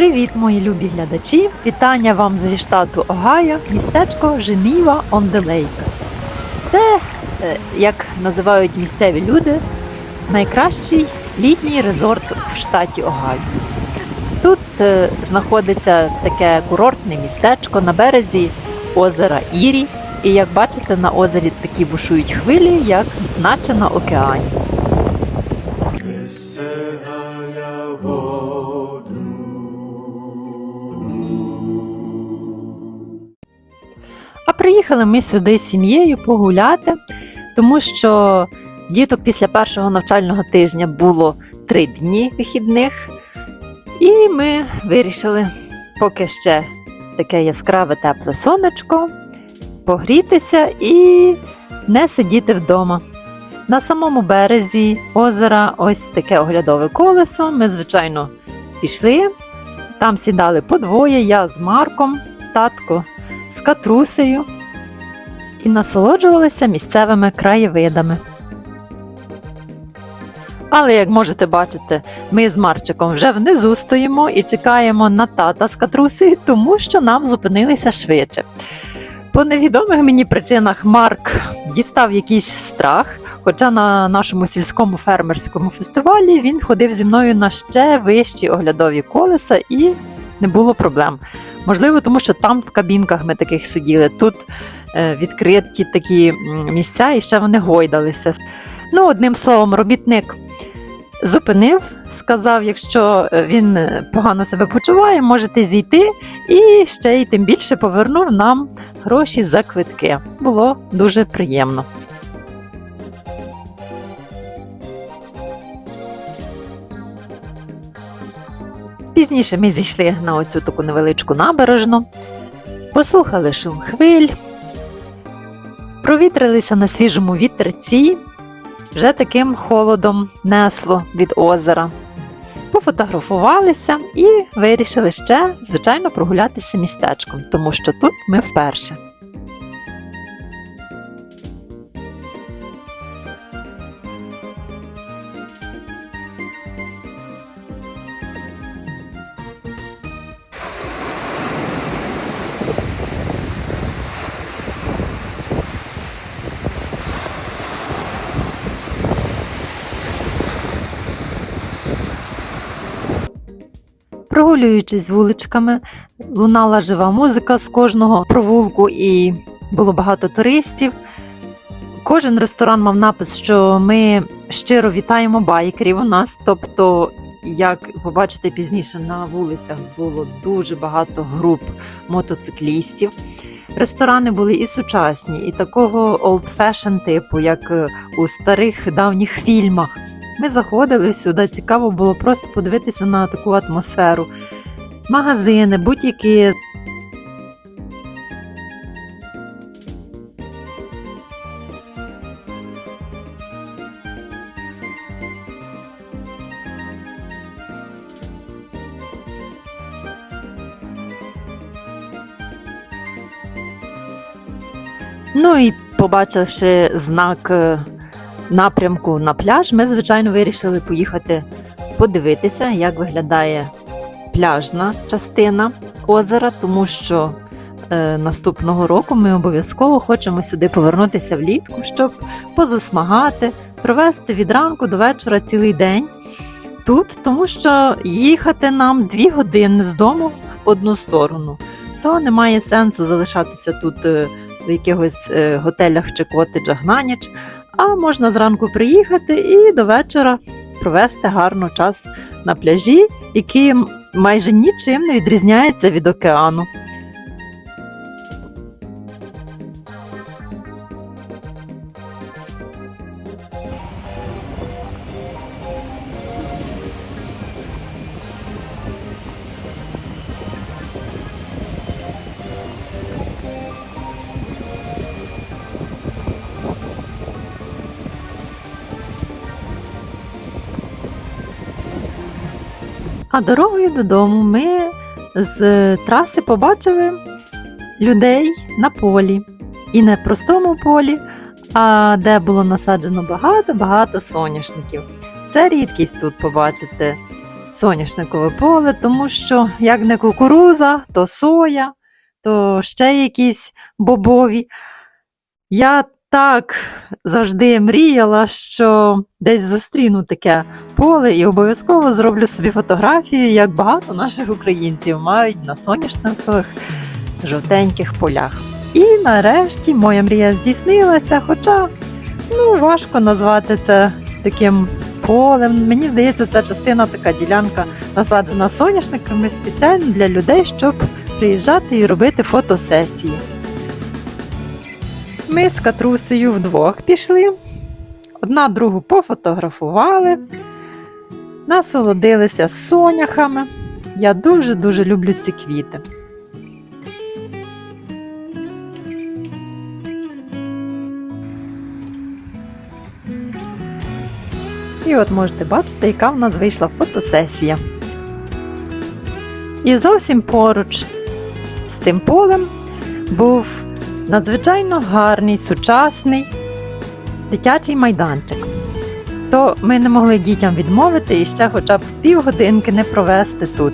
Привіт, мої любі глядачі! Вітання вам зі штату Огайо, містечко Женіва on the Lake. Це, е, як називають місцеві люди, найкращий літній резорт в штаті Огайо. Тут е, знаходиться таке курортне містечко на березі озера Ірі. І як бачите, на озері такі бушують хвилі, як наче на океані. Приїхали ми сюди з сім'єю погуляти, тому що діток після першого навчального тижня було три дні вихідних, і ми вирішили, поки ще таке яскраве тепле сонечко, погрітися і не сидіти вдома. На самому березі озера ось таке оглядове колесо. Ми, звичайно, пішли. Там сідали подвоє, я з Марком, татко з катрусею і насолоджувалися місцевими краєвидами. Але, як можете бачити, ми з Марчиком вже внизу стоїмо і чекаємо на тата з катрусею, тому що нам зупинилися швидше. По невідомих мені причинах Марк дістав якийсь страх, хоча на нашому сільському фермерському фестивалі він ходив зі мною на ще вищі оглядові колеса і не було проблем. Можливо, тому що там в кабінках ми таких сиділи. Тут е, відкриті такі місця, і ще вони гойдалися. Ну, одним словом, робітник зупинив, сказав, якщо е, він е, погано себе почуває, можете зійти. І ще й тим більше повернув нам гроші за квитки. Було дуже приємно. Пізніше ми зійшли на оцю таку невеличку набережну, послухали шум хвиль, провітрилися на свіжому вітерці, вже таким холодом несло від озера. Пофотографувалися і вирішили ще, звичайно, прогулятися містечком, тому що тут ми вперше. Прогулюючись вуличками, лунала жива музика з кожного провулку, і було багато туристів. Кожен ресторан мав напис, що ми щиро вітаємо байкерів у нас. Тобто, як побачите пізніше, на вулицях було дуже багато груп мотоциклістів. Ресторани були і сучасні, і такого fashion типу, як у старих давніх фільмах. Ми заходили сюди, цікаво було просто подивитися на таку атмосферу. Магазини, будь-які. Ну і побачивши знак е, напрямку на пляж, ми, звичайно, вирішили поїхати подивитися, як виглядає пляжна частина озера, тому що е, наступного року ми обов'язково хочемо сюди повернутися влітку, щоб позасмагати, провести від ранку до вечора цілий день тут, тому що їхати нам дві години з дому в одну сторону, то немає сенсу залишатися тут. е, В якихось е, готелях чи котеджах на ніч, а можна зранку приїхати і до вечора провести гарно час на пляжі, який майже нічим не відрізняється від океану. Дорогою додому ми з е, траси побачили людей на полі. І не простому полі, а де було насаджено багато-багато соняшників. Це рідкість тут побачити соняшникове поле, тому що як не кукуруза, то соя, то ще якісь бобові. Я так завжди мріяла, що десь зустріну таке поле і обов'язково зроблю собі фотографію, як багато наших українців мають на соняшникових жовтеньких полях. І нарешті моя мрія здійснилася, хоча ну, важко назвати це таким полем. Мені здається, ця частина така ділянка насаджена соняшниками спеціально для людей, щоб приїжджати і робити фотосесії. Ми з катрусею вдвох пішли, одна другу пофотографували, насолодилися соняхами. Я дуже-дуже люблю ці квіти. І от можете бачити, яка в нас вийшла фотосесія. І зовсім поруч з цим полем був надзвичайно гарний, сучасний дитячий майданчик. То ми не могли дітям відмовити і ще хоча б півгодинки не провести тут.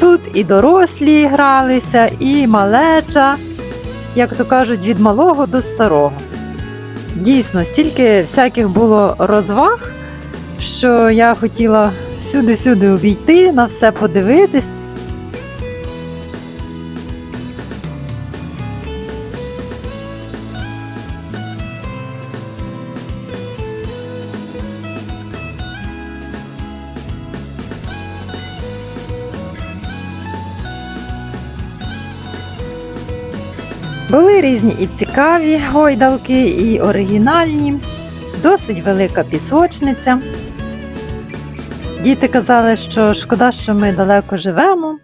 Тут і дорослі гралися, і малеча, як то кажуть, від малого до старого. Дійсно, стільки всяких було розваг, що я хотіла сюди-сюди обійти, на все подивитись. Були різні і цікаві гойдалки, і оригінальні, досить велика пісочниця. Діти казали, що шкода, що ми далеко живемо,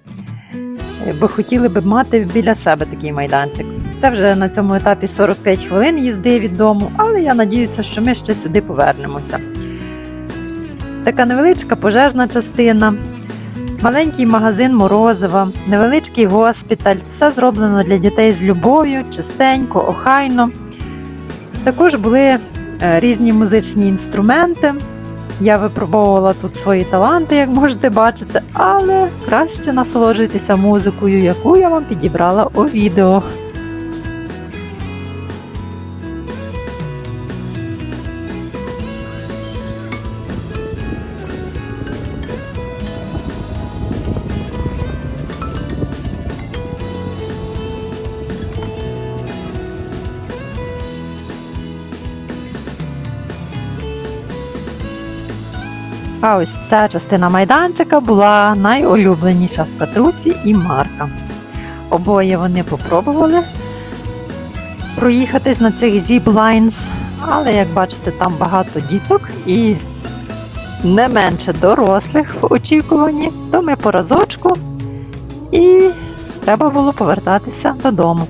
бо хотіли б мати біля себе такий майданчик. Це вже на цьому етапі 45 хвилин їзди від дому, але я надіюся, що ми ще сюди повернемося. Така невеличка пожежна частина, маленький магазин морозива, невеличкий госпіталь, все зроблено для дітей з любов'ю, чистенько, охайно. Також були е, різні музичні інструменти. Я випробовувала тут свої таланти, як можете бачити, але краще насолоджуйтеся музикою, яку я вам підібрала у відео. А ось ця частина майданчика була найулюбленіша в Катрусі і Марка. Обоє вони попробували проїхатись на цих зіп-лайнс, але як бачите, там багато діток і не менше дорослих в очікуванні, то ми по разочку і треба було повертатися додому.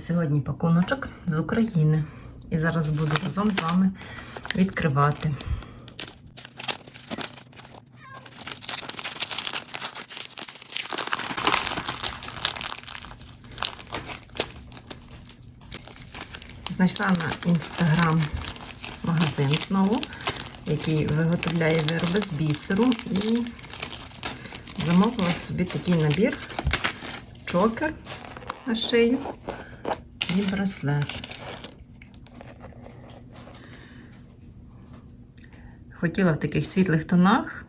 Сьогодні пакуночок з України. І зараз буду разом з вами відкривати. Знайшла на інстаграм магазин знову, який виготовляє вироби з бісеру. І замовила собі такий набір чокер на шию і браслет. Хотіла в таких світлих тонах,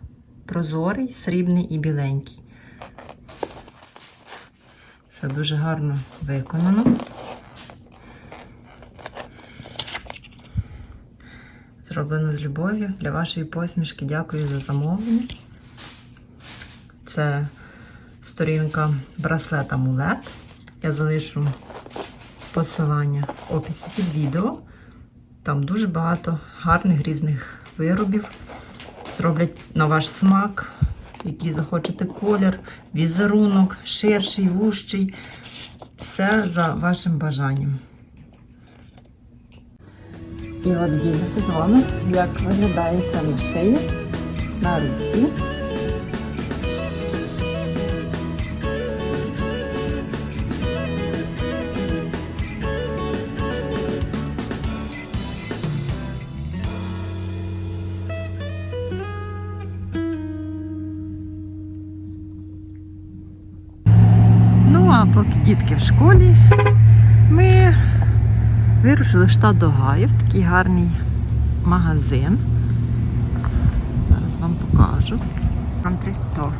прозорий, срібний і біленький. Все дуже гарно виконано. Зроблено з любов'ю для вашої посмішки. Дякую за замовлення. Це сторінка браслет амулет. Я залишу посилання в описі під відео. Там дуже багато гарних різних виробів. Зроблять на ваш смак, який захочете колір, візерунок, ширший, вущий. Все за вашим бажанням. І от ділюся з вами, як виглядає це на шиї, на руці. Школі, ми вирушили в штат Огайо, в такий гарний магазин. Зараз вам покажу. Country Store.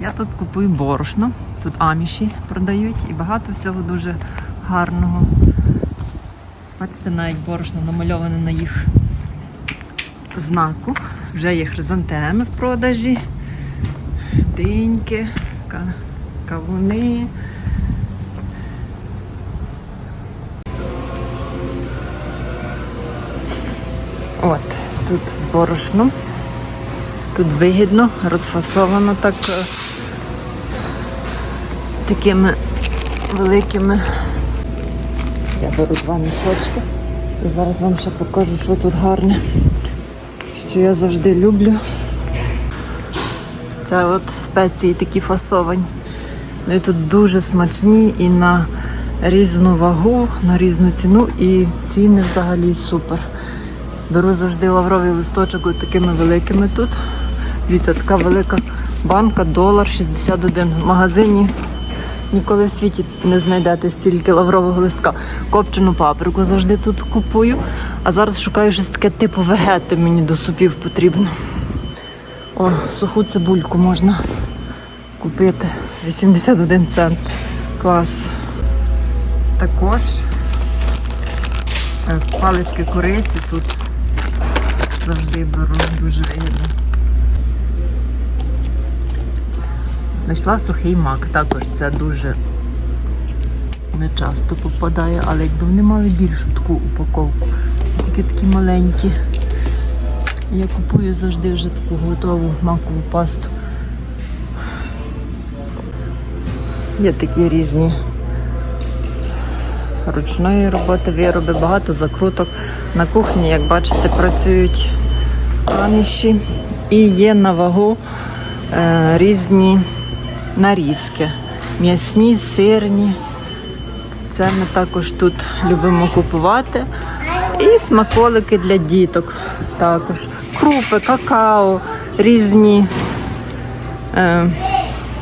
Я тут купую борошно, тут аміші продають і багато всього дуже гарного. Бачите, навіть борошно намальоване на їх знаку. Вже є хризантеми в продажі, диньки, кавуни. От, тут з борошном. Тут вигідно, розфасовано так е, такими великими. Я беру два мішочки. Зараз вам ще покажу, що тут гарне, що я завжди люблю. Це от спеції такі фасовані. Ну і тут дуже смачні і на різну вагу, на різну ціну, і ціни взагалі супер. Беру завжди лавровий листочок от такими великими тут. Дивіться, така велика банка, долар 61 в магазині. Ніколи в світі не знайдете стільки лаврового листка. Копчену паприку завжди тут купую. А зараз шукаю щось таке типу вегети мені до супів потрібно. О, суху цибульку можна купити. 81 цент. Клас. Також е, палички кориці тут завжди беру дуже вигідно. Знайшла сухий мак. Також це дуже не часто попадає, але якби вони мали більшу таку упаковку. Тільки такі маленькі. Я купую завжди вже таку готову макову пасту. Є такі різні ручної роботи, вироби, багато закруток. На кухні, як бачите, працюють аміші і є на вагу е, різні нарізки. М'ясні, сирні. Це ми також тут любимо купувати. І смаколики для діток також. Крупи, какао, різні е,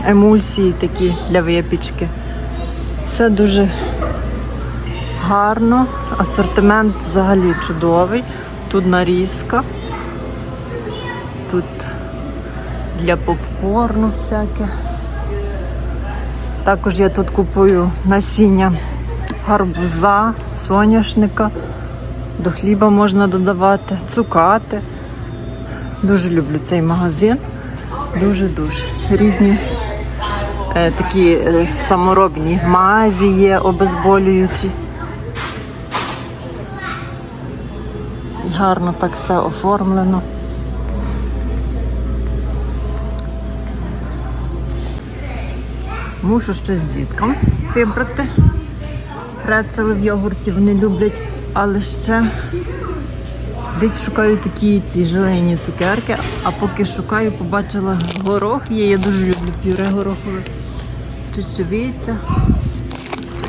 емульсії такі для випічки. Все дуже гарно. Асортимент взагалі чудовий. Тут нарізка. Тут для попкорну всяке. Також я тут купую насіння гарбуза, соняшника. До хліба можна додавати, цукати. Дуже люблю цей магазин. Дуже-дуже. Різні е, такі е, саморобні мазі є, обезболюючі. Гарно так все оформлено. Мушу щось діткам вибрати. Прецели в йогурті вони люблять, але ще десь шукаю такі ці желейні цукерки, а поки шукаю, побачила горох є. Я дуже люблю пюре горохове. Чечевиця.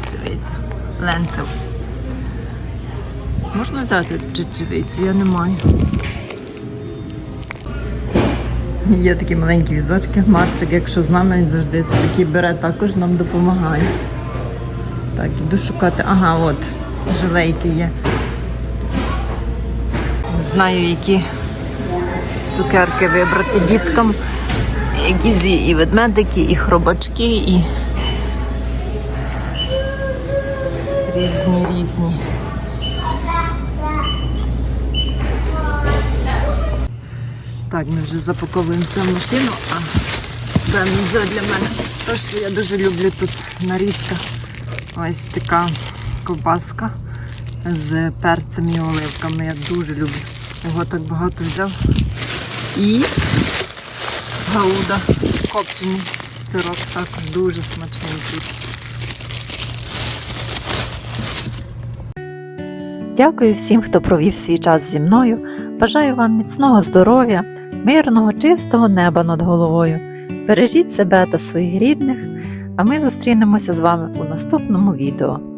Чечевиця. Лентил. Можна взяти чечевицю, я не маю. Є такі маленькі візочки. Марчик, якщо з нами він завжди такі бере, також нам допомагає. Так, іду шукати. Ага, от, жилейки є. Знаю, які цукерки вибрати діткам. Якісь і ведмедики, і хробачки, і різні різні. Так, ми вже запаковуємо в машину, а це не для мене. Те, що я дуже люблю тут нарізка. Ось така ковбаска з перцем і оливками. Я дуже люблю. Його так багато взяв. І гауда копчений. Сирок також дуже смачний тут. Дякую всім, хто провів свій час зі мною. Бажаю вам міцного здоров'я, мирного, чистого неба над головою. Бережіть себе та своїх рідних, а ми зустрінемося з вами у наступному відео.